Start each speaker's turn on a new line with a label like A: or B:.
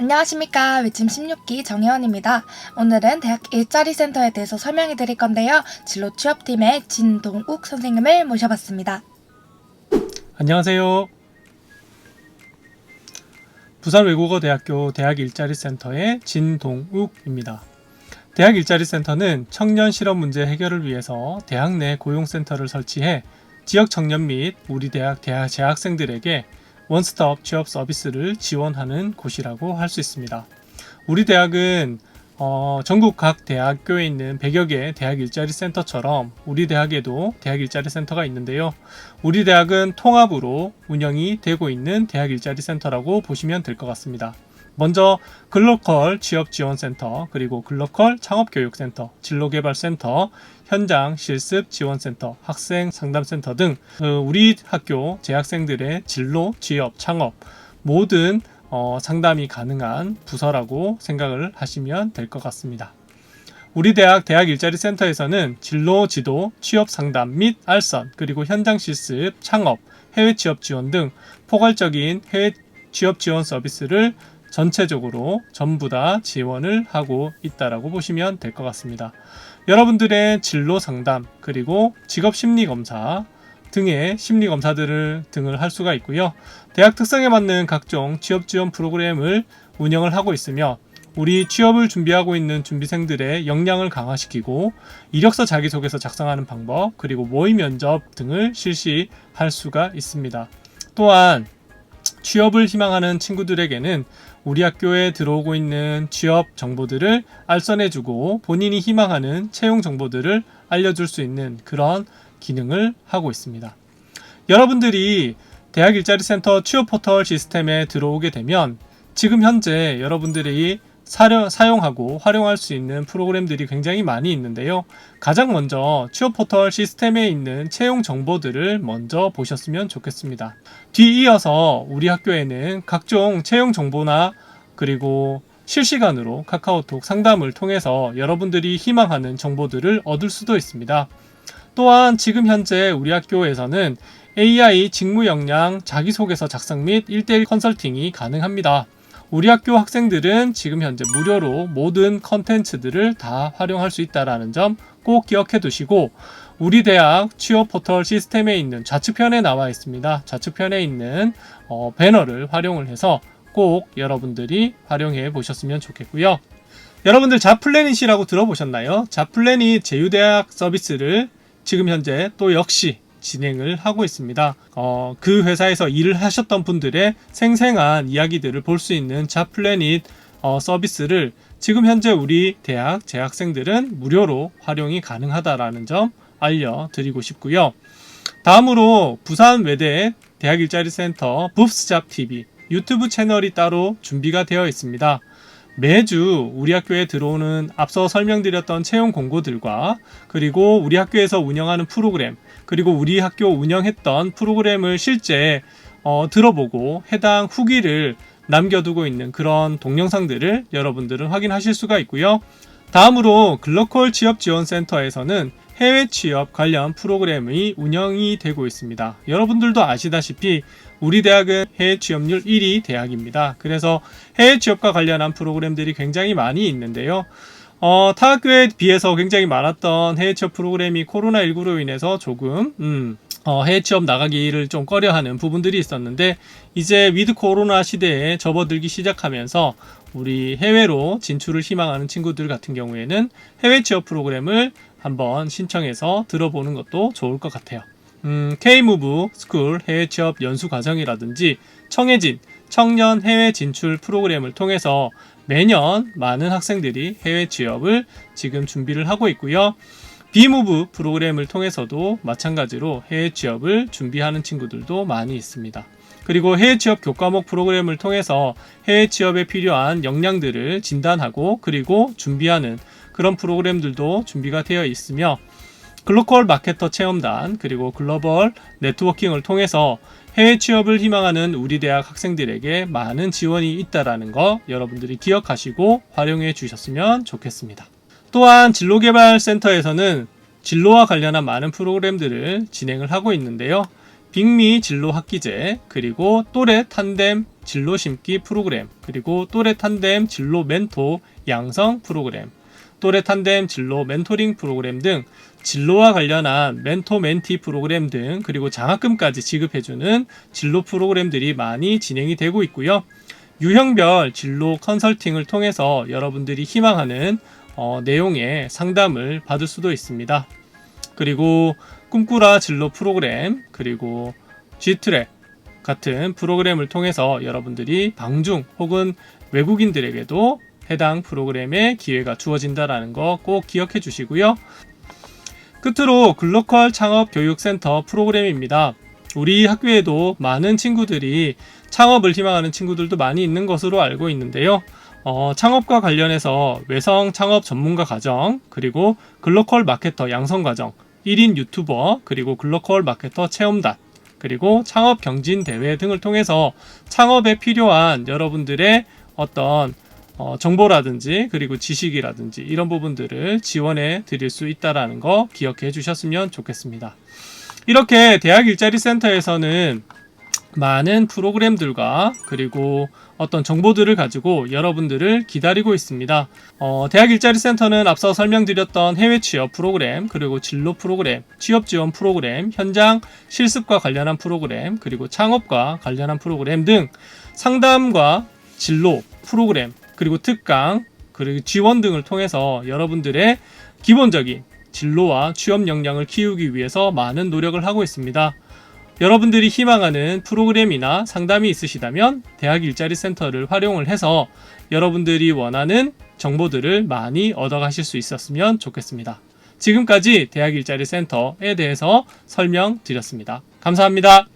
A: 안녕하십니까. 외침 16기 정혜원입니다. 오늘은 대학 일자리 센터에 대해서 설명해 드릴 건데요. 진로 취업팀의 진동욱 선생님을 모셔봤습니다.
B: 안녕하세요. 부산 외국어대학교 대학 일자리 센터의 진동욱입니다. 대학 일자리 센터는 청년 실업 문제 해결을 위해서 대학 내 고용 센터를 설치해 지역 청년 및 우리 대학 대학 재학생들에게 원스톱 취업 서비스를 지원하는 곳이라고 할 수 있습니다. 우리 대학은 어, 전국 각 대학교에 있는 100여 개 대학 일자리 센터처럼 우리 대학에도 대학 일자리 센터가 있는데요. 우리 대학은 통합으로 운영이 되고 있는 대학 일자리 센터라고 보시면 될 것 같습니다. 먼저 글로컬 취업지원센터, 그리고 글로컬 창업교육센터, 진로개발센터, 현장 실습 지원센터, 학생 상담센터 등 어, 우리 학교 재학생들의 진로, 취업, 창업 모든 어, 상담이 가능한 부서라고 생각을 하시면 될 것 같습니다. 우리 대학 대학 일자리 센터에서는 진로 지도, 취업 상담 및 알선, 그리고 현장 실습, 창업, 해외 취업 지원 등 포괄적인 해외 취업 지원 서비스를 전체적으로 전부 다 지원을 하고 있다라고 보시면 될 것 같습니다. 여러분들의 진로 상담 그리고 직업 심리 검사 등의 심리 검사들을 등을 할 수가 있고요. 대학 특성에 맞는 각종 취업 지원 프로그램을 운영을 하고 있으며 우리 취업을 준비하고 있는 준비생들의 역량을 강화시키고 이력서 자기소개서 작성하는 방법 그리고 모의 면접 등을 실시할 수가 있습니다. 또한 취업을 희망하는 친구들에게는 우리 학교에 들어오고 있는 취업 정보들을 알선해주고 본인이 희망하는 채용 정보들을 알려줄 수 있는 그런 기능을 하고 있습니다. 여러분들이 대학 일자리 센터 취업 포털 시스템에 들어오게 되면 지금 현재 여러분들이 사용하고 활용할 수 있는 프로그램들이 굉장히 많이 있는데요. 가장 먼저 취업 포털 시스템에 있는 채용 정보들을 먼저 보셨으면 좋겠습니다. 뒤이어서 우리 학교에는 각종 채용 정보나 그리고 실시간으로 카카오톡 상담을 통해서 여러분들이 희망하는 정보들을 얻을 수도 있습니다. 또한 지금 현재 우리 학교에서는 AI 직무 역량 자기소개서 작성 및 1대1 컨설팅이 가능합니다. 우리 학교 학생들은 지금 현재 무료로 모든 컨텐츠들을 다 활용할 수 있다는 점 꼭 기억해 두시고 우리 대학 취업 포털 시스템에 있는 좌측편에 나와 있습니다. 좌측편에 있는 어, 배너를 활용을 해서 꼭 여러분들이 활용해 보셨으면 좋겠고요. 여러분들 자플래닛이라고 들어보셨나요? 자플래닛 제휴대학 서비스를 지금 현재 또 역시 진행을 하고 있습니다. 어, 그 회사에서 일을 하셨던 분들의 생생한 이야기들을 볼 수 있는 자플래닛 어, 서비스를 지금 현재 우리 대학 재학생들은 무료로 활용이 가능하다라는 점 알려드리고 싶고요. 다음으로 부산 외대 대학 일자리 센터 붐스잡 TV 유튜브 채널이 따로 준비가 되어 있습니다. 매주 우리 학교에 들어오는 앞서 설명드렸던 채용 공고들과 그리고 우리 학교에서 운영하는 프로그램 그리고 우리 학교 운영했던 프로그램을 실제 어, 들어보고 해당 후기를 남겨두고 있는 그런 동영상들을 여러분들은 확인하실 수가 있고요. 다음으로 글로컬 취업 지원센터에서는 해외 취업 관련 프로그램이 운영이 되고 있습니다. 여러분들도 아시다시피 우리 대학은 해외 취업률 1위 대학입니다. 그래서 해외 취업과 관련한 프로그램들이 굉장히 많이 있는데요. 어, 타 학교에 비해서 굉장히 많았던 해외 취업 프로그램이 코로나19로 인해서 조금, 음, 어, 해외 취업 나가기를 좀 꺼려하는 부분들이 있었는데, 이제 위드 코로나 시대에 접어들기 시작하면서 우리 해외로 진출을 희망하는 친구들 같은 경우에는 해외 취업 프로그램을 한번 신청해서 들어보는 것도 좋을 것 같아요. 음, K-무브 스쿨 해외 취업 연수 과정이라든지 청해진 청년 해외 진출 프로그램을 통해서 매년 많은 학생들이 해외 취업을 지금 준비를 하고 있고요. 비무브 프로그램을 통해서도 마찬가지로 해외 취업을 준비하는 친구들도 많이 있습니다. 그리고 해외 취업 교과목 프로그램을 통해서 해외 취업에 필요한 역량들을 진단하고 그리고 준비하는 그런 프로그램들도 준비가 되어 있으며 글로컬 마케터 체험단 그리고 글로벌 네트워킹을 통해서 해외 취업을 희망하는 우리 대학 학생들에게 많은 지원이 있다라는 거 여러분들이 기억하시고 활용해 주셨으면 좋겠습니다. 또한 진로개발센터에서는 진로와 관련한 많은 프로그램들을 진행을 하고 있는데요. 빅미 진로 학기제 그리고 또래 탄뎀 진로 심기 프로그램, 그리고 또래 탄뎀 진로 멘토 양성 프로그램, 또래 탄뎀 진로 멘토링 프로그램 등 진로와 관련한 멘토 멘티 프로그램 등 그리고 장학금까지 지급해주는 진로 프로그램들이 많이 진행이 되고 있고요. 유형별 진로 컨설팅을 통해서 여러분들이 희망하는 어, 내용의 상담을 받을 수도 있습니다. 그리고 꿈꾸라 진로 프로그램 그리고 G트랙 같은 프로그램을 통해서 여러분들이 방중 혹은 외국인들에게도 해당 프로그램의 기회가 주어진다라는 거 꼭 기억해 주시고요. 끝으로 글로컬 창업 교육센터 프로그램입니다. 우리 학교에도 많은 친구들이 창업을 희망하는 친구들도 많이 있는 것으로 알고 있는데요. 어, 창업과 관련해서 외성 창업 전문가 과정, 그리고 글로컬 마케터 양성 과정, 1인 유튜버, 그리고 글로컬 마케터 체험단, 그리고 창업 경진 대회 등을 통해서 창업에 필요한 여러분들의 어떤 어, 정보라든지 그리고 지식이라든지 이런 부분들을 지원해 드릴 수 있다라는 거 기억해 주셨으면 좋겠습니다. 이렇게 대학 일자리 센터에서는 많은 프로그램들과 그리고 어떤 정보들을 가지고 여러분들을 기다리고 있습니다. 어, 대학 일자리 센터는 앞서 설명드렸던 해외 취업 프로그램, 그리고 진로 프로그램, 취업 지원 프로그램, 현장 실습과 관련한 프로그램, 그리고 창업과 관련한 프로그램 등 상담과 진로 프로그램, 그리고 특강, 그리고 지원 등을 통해서 여러분들의 기본적인 진로와 취업 역량을 키우기 위해서 많은 노력을 하고 있습니다. 여러분들이 희망하는 프로그램이나 상담이 있으시다면 대학 일자리 센터를 활용을 해서 여러분들이 원하는 정보들을 많이 얻어가실 수 있었으면 좋겠습니다. 지금까지 대학 일자리 센터에 대해서 설명드렸습니다. 감사합니다.